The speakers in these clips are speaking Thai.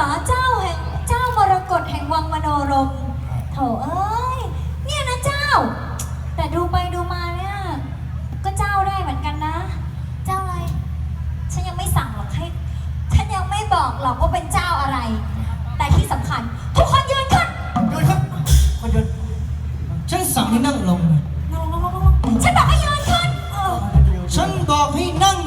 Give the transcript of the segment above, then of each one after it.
รอเจ้าแห่งเจ้ามรกตแห่งวังมโนรมโถเอ้ยเนี่ยนะเจ้า แต่ดูไปดูมาเนี่ยก็เจ้าได้เหมือนกันนะ เจ้าอะไร ฉันยังไม่สั่งหรอกให้ฉันยังไม่บอกหรอกว่าเป็นเจ้าอะไร แต่ที่สำคัญ ทุกคนยืนขึ้นหยุดครับขอหยุดฉันสั่งให้นั่งลงฉันบอกให้ยืนขึ้นเออฉันบอกให้นั่ง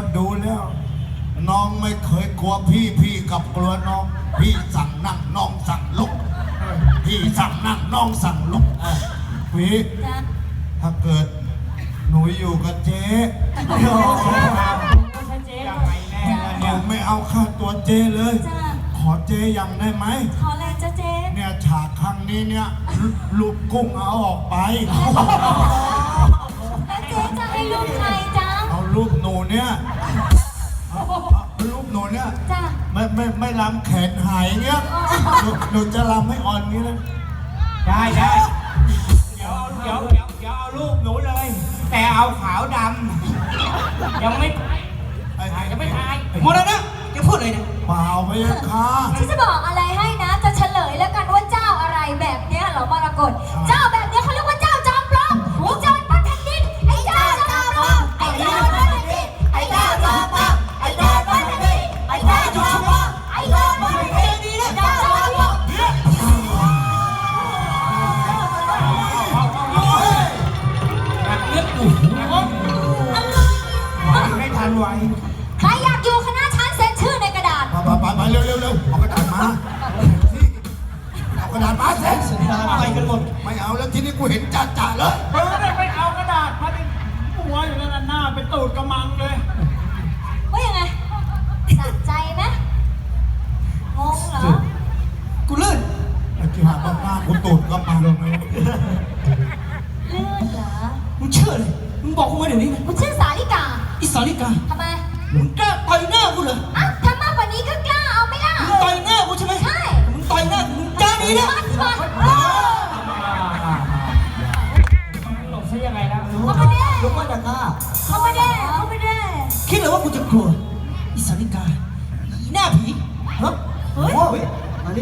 ก็ดูแล้ว น้องไม่เคยกลัวพี่พี่กับกลัวน้อง พี่สั่งนั่งน้องสั่งลุก พี่สั่งนั่งน้องสั่งลุกวีจ้ะถ้าเกิด หนูอยู่กับเจ๊ยังไงแน่ล่ะหเนี่นูยไม่เอาค่าตัวเจ๊เลย จ้ะขอเจ๊ยังได้ไหม ขออะไรจ้ะเจ๊เนี่ยฉากครั้งนี้เนี่ยลูกกุ้งเอาออกไปแล้วเจ๊จะให้ลูกใครจ๊ะ เอารูปหนูเนี่ยเอาเอารูปหนูเนี่ยจ้ะไม่ไม่ไม่ลำแขนหายเงี้ยหนูหนูจะลำให้อ่อนงี้นะได้ได้เดี๋ยวเดี๋ยวเดี๋ยวเดี๋ยวเอารูปหนูเลย แต่เอาขาวดำยังไม่ไอ้ถ่ายยังไม่ถ่ายหมดแล้วนะจะพูดอะไรเนี่ยเปล่าพะยะค่ะ ฉันจะบอกอะไรให้นะ จะเฉลยแล้วกันว่าเจ้าอะไรแบบเนี้ยเหรอมรกตเจ้าแบบ เห็นจ่าจ่าเลยเออได้ไปเอากระดาษมาดิหัวอยู่นั่นน่ะหน้าเป็นตูดกระมังเลย ว่ายังไงสะใจไหมงงเหรอ กูลื่นไอ้ที่หาบ้าๆกูตูดก็มาลงเลยลื่นเหรอมึงเชื่อเลยมึงบอกกูมาเดี๋ยวนี้นะกูชื่อสาลิกาอิสาลิกาทำไมมึงกล้าต่อยหน้ากูเหรออะถ้ามากกว่านี้ก็กล้าเอาไหมล่ะมึงต่อยหน้ากูใช่ไหมใช่มึงต่อยหน้ากูมึงกล้าหนี้นะมาสิมา เข้ามาได้ลูกว่าจะกล้าเข้ามาได้เข้ามาได้คิดเลยว่ากูจะกลัวอิสาลิกาอีหน้าผีฮะเฮ้ย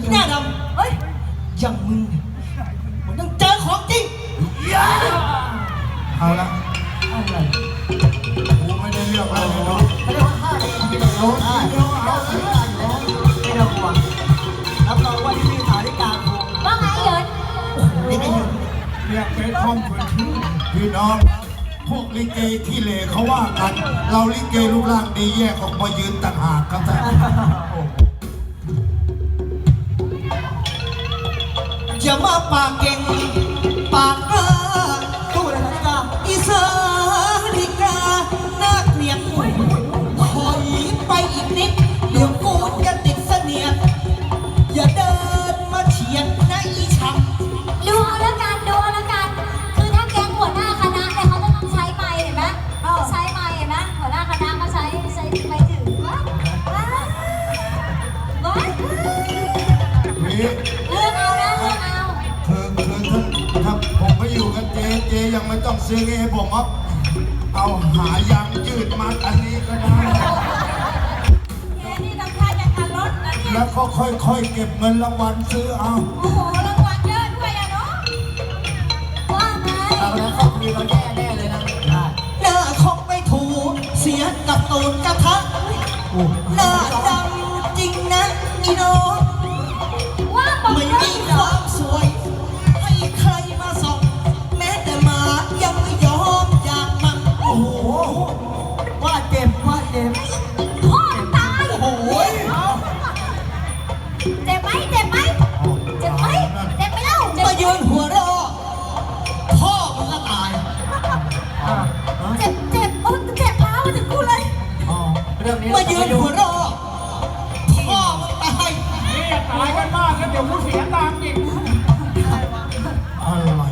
อีหน้าดเฮ้ยำอย่างมึงเนี่ยมันต้องเจอของจริงเอาละกูไม่ได้เลือกอะไรเลยเนาะไม่ได้ว่าฆ่าเองไม่ได้โน้ตได้ไม่ต้องห่วงรับรองว่าที่นี่สาลิกาคงว่าไงเหยินนี่ไม่หยุดเรียกเป็นท่องเป็นชื่อ พี่น้อง พวกลิเกที่เหลเขาว่ากัน เราลิเกรูปร่างดีแยกออกมายืนต่างหากกันแต่อย่ามาปากเก่ง ปากกล้า ซื้อให้ผมครับเอาหายางยืดมาอันนี้ก็ได้เย้นี่ทำท่าจะการรถนะเนี่ย แล้วก็ค่อยๆเก็บเงินรางวัลซื้อเอา โอ้โห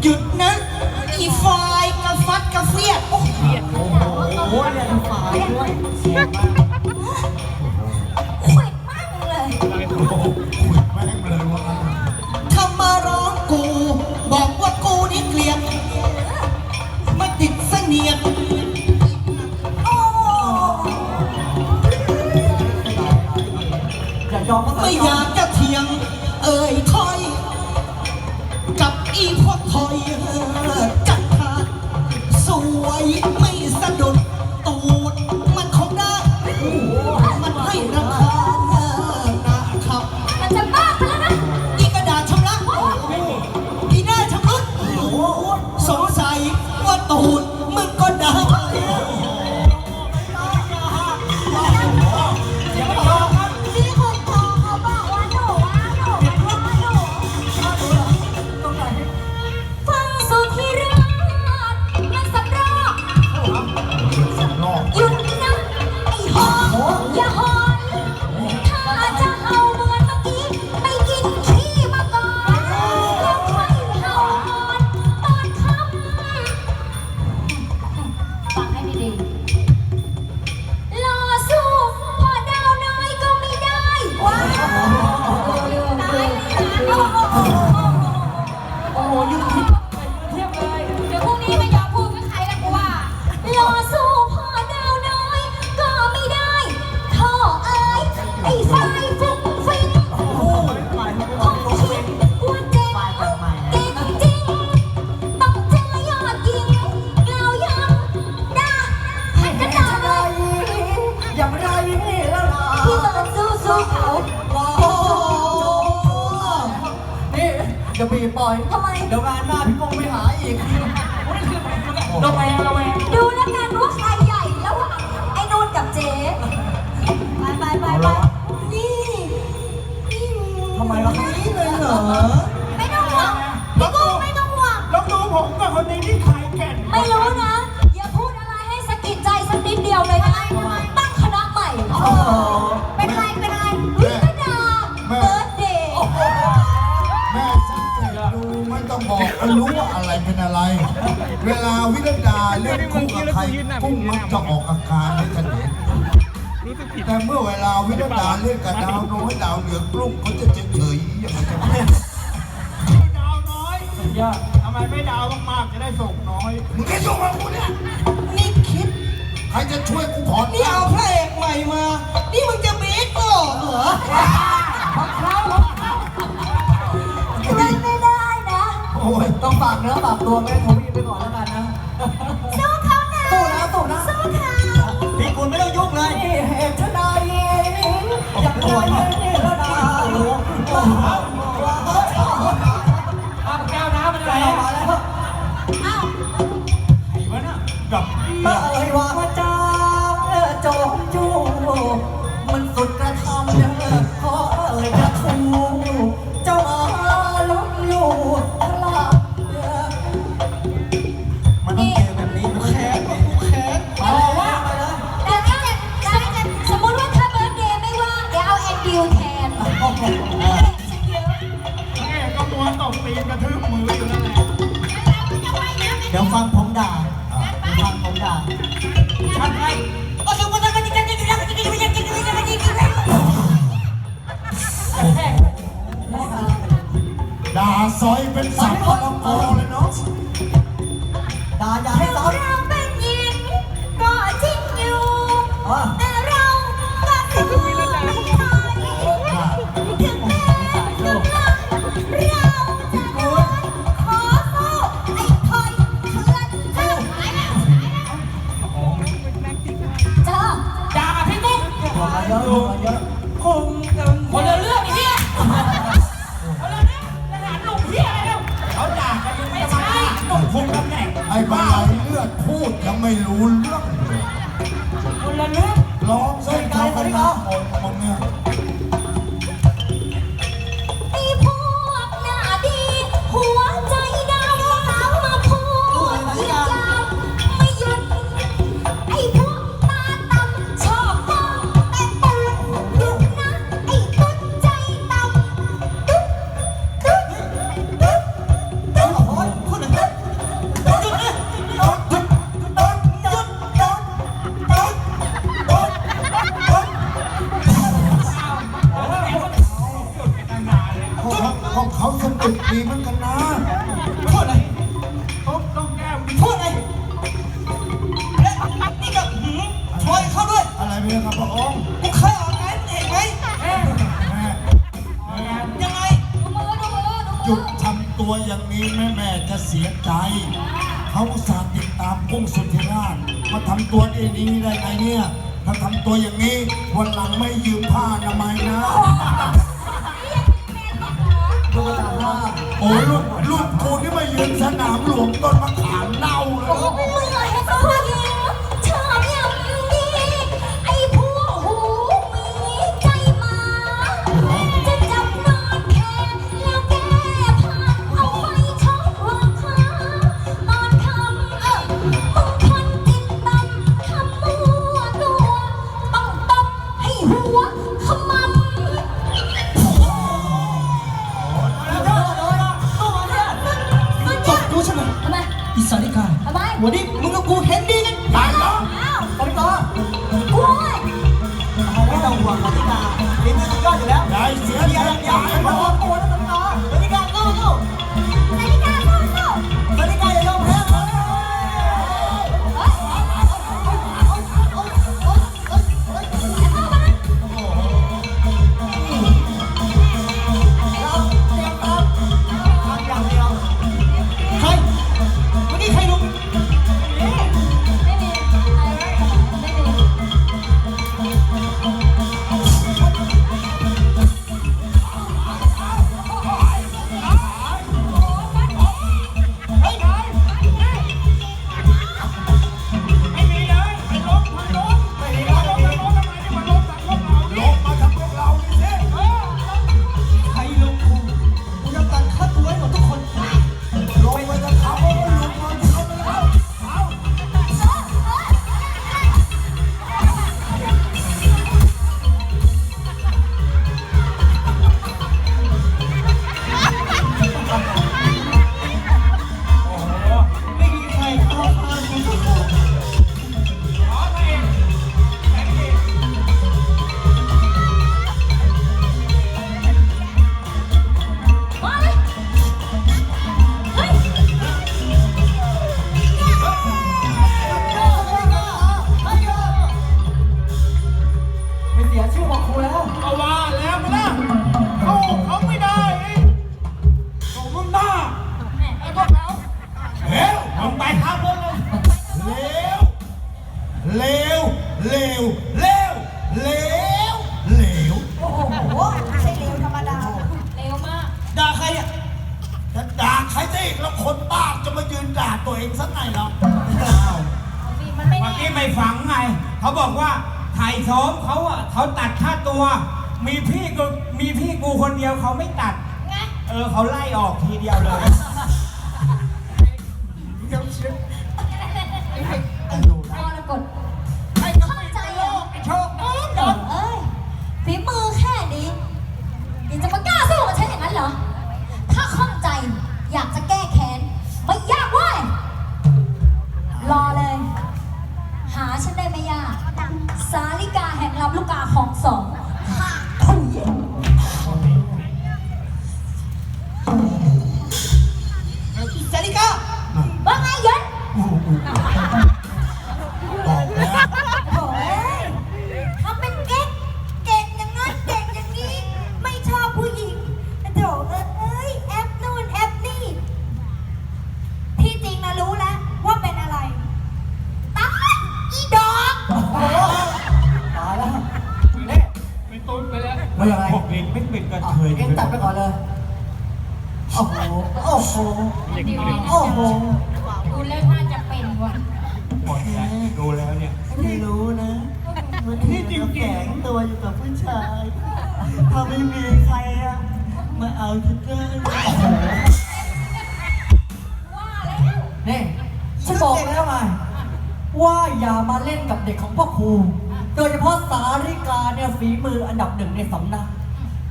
หยุดนะอีฟกะฟัดกะเฟียดโอ้ยเนี่ยอีายด้ยกขวิมากเลยแม่มาร้องกู บอกว่ากูนี่เกลียดมาติดเสนียดอย่ายอมไม่อยากจะ 뭐 ผิดแต่เมื่อเวลาวิรดาเล่นกับดาวน้อยดาวเหนือกลุ่งเขาจะเฉยเฉยอย่างไรจะไม่ดาวน้อยยอดทำไมไม่ดาวมากๆจะได้ส่งน้อยมึงแค่ส่งมากูเนี่ยนี่คิดใครจะช่วยกูถอนนี่เอาพระเอกใหม่มา นี่มึงจะเบสโก้เหรอไม่ได้นะโอ้ยต้องฝากเนื้อฝากตัวแม่ทวีไปก่อนแล้วกัน 와. ดี๋ยวฟังผมด่าฟังผมด่าชัดไห้โอ้ยคนนั้นก็จะจะจะจะจะจะจะจะจะจะจะด่าซอยเป็นสับพะละกอเลยเนาะ คงจำคนเรื่องเหี้ยคนเรื่องทหารหนุ่มเหี้ยไรเนี่เขาด่ากันไม่ใช่หนุ่มคุมตำไอ้บ้าเลือดพูดยังไม่รู้เรื่อง หยุดทำตัวอย่างนี้แม่แม่จะเสียใจ เขาอุตส่าห์ติดตามกุ้งสุธิราชมาทำตัวดีนี้ได้ไงเนี่ย ถ้าทำตัวอย่างนี้วันหลังไม่ยืมผ้าอนามัยนะดูกระดาษว่าโอ้ยลูกลูกกูนี่มายืนสนามหลวงต้นมะขามเน่าเลยมือให้เขาผู้หญิงช ด่าตัวเองสักไงหรอนี่มันไม่เมื่อแน่กี้ไม่ฟังไง เขาบอกว่าถ่ายซ้อมเขาอะเขาตัดค่าตัว มีพี่กูมีพี่กูคนเดียวเขาไม่ตัด ไง เออเขาไล่ออกทีเดียวเลยม รอเลย หาฉันได้ไม่ยาก สาลิกาแห่งลำลูกกาของสอง วไม่ยังไงพวกเองไม่เป็นกระอะเทยเอ็งตัดไปก่อนเลย โอ้โห โอ้โห โอ้โห ดูแล้วถ้าจะเป็นวันหมดแล้วดูแล้วเนี่ยไม่รู้นะมันที่จริงแฝงตัวอยู่กับผู้ชาย ถ้าไม่มีใครอะมาเอาฉันได้ว่าแล้วนี่ฉันบอกแล้วไงว่าอย่ามาเล่นกับเด็กของพ่อครู โดยเฉพาะสาริกาเนี่ยฝีมืออันดับหนึ่งในสำนัก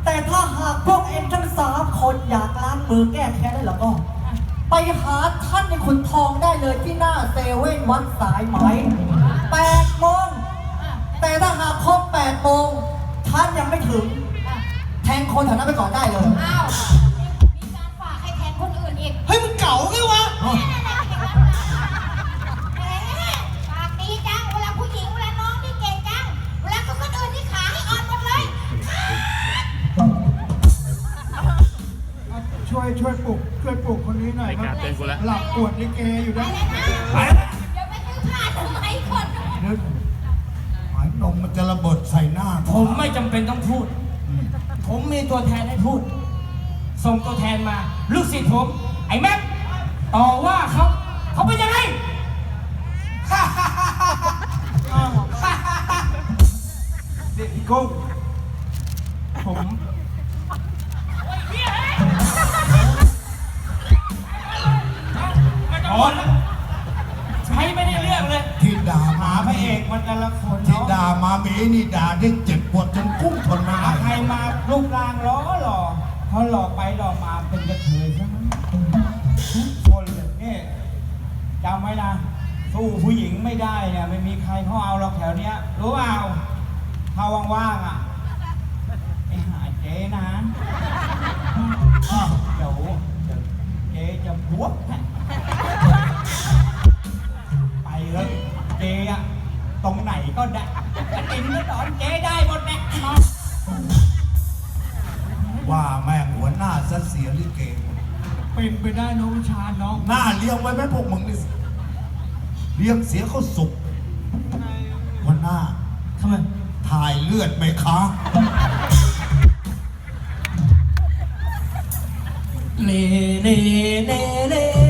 แต่ถ้าหากพวกเอ็นทั้งสามคนอยากล้างมือแก้แค้นได้แล้วก็ ไปหาท่านในขุนทองได้เลยที่หน้าเซเว่นวัดสายไหมแปดโมงแต่ถ้าหากครบแปดโมงท่านยังไม่ถึง แทงคนแถวนั้นไปก่อนได้เลย อ้าว มีการฝากให้แทว ยปลุกคนนี้หน่อยครับไม่กล้าเตือนกูละหลับปวดลิเกอยู่ไปนะเลยนะ ไปเดี๋ยวไปซื้อผ้าทำไมคนเดี๋ยวหมายนมมันจะระเบิดใส่หน้าผมไม่จำเป็นต้องพูดผมมีตัวแทนให้พูด ส่งตัวแทนมา ลูกศิษย์ผม ไอ้แม็กต่อว่าเขาเขาเป็นยังไง เด็กกุ้งผม โอนใช้ไม่ได้เรื่องเลย ที่ด่าหามาพระเอกมันแต่ละคนที่เนาะด่ามาเมนี่ด่าได้เจ็บปวดจนกุ้งทนไม่หาได้ใครมารูปร่างล้อหล่อพอหลอกไปหลอกมาเป็นกระเทยใช่ไหมทุกคนเลยนี่จำไว้นะสู้ผู้หญิงไม่ได้เนี่ยไม่มีใครเขาเอาหรอกแถวเนี้ยรู้เปล่าถ้าว่างๆอะไปหาเจ๊นะอ้าวเดี๋ยวเดี๋ยวเจ๊จะบวกให้ เจ๊อะตรงไหนก็ได้จะกินก็ตอนเจ๊ได้หมดแน่ว่าแม่งหัวหน้าซะเสียลิเกเป็นไปได้น้องชาน้องหน้าเลี้ยงไว้ไหมพวกมึงนี่เลี้ยงเสียเขาสุกหัวหน้าทำไมถ่ายเลือดไหมคะเล่เล่เล่เล่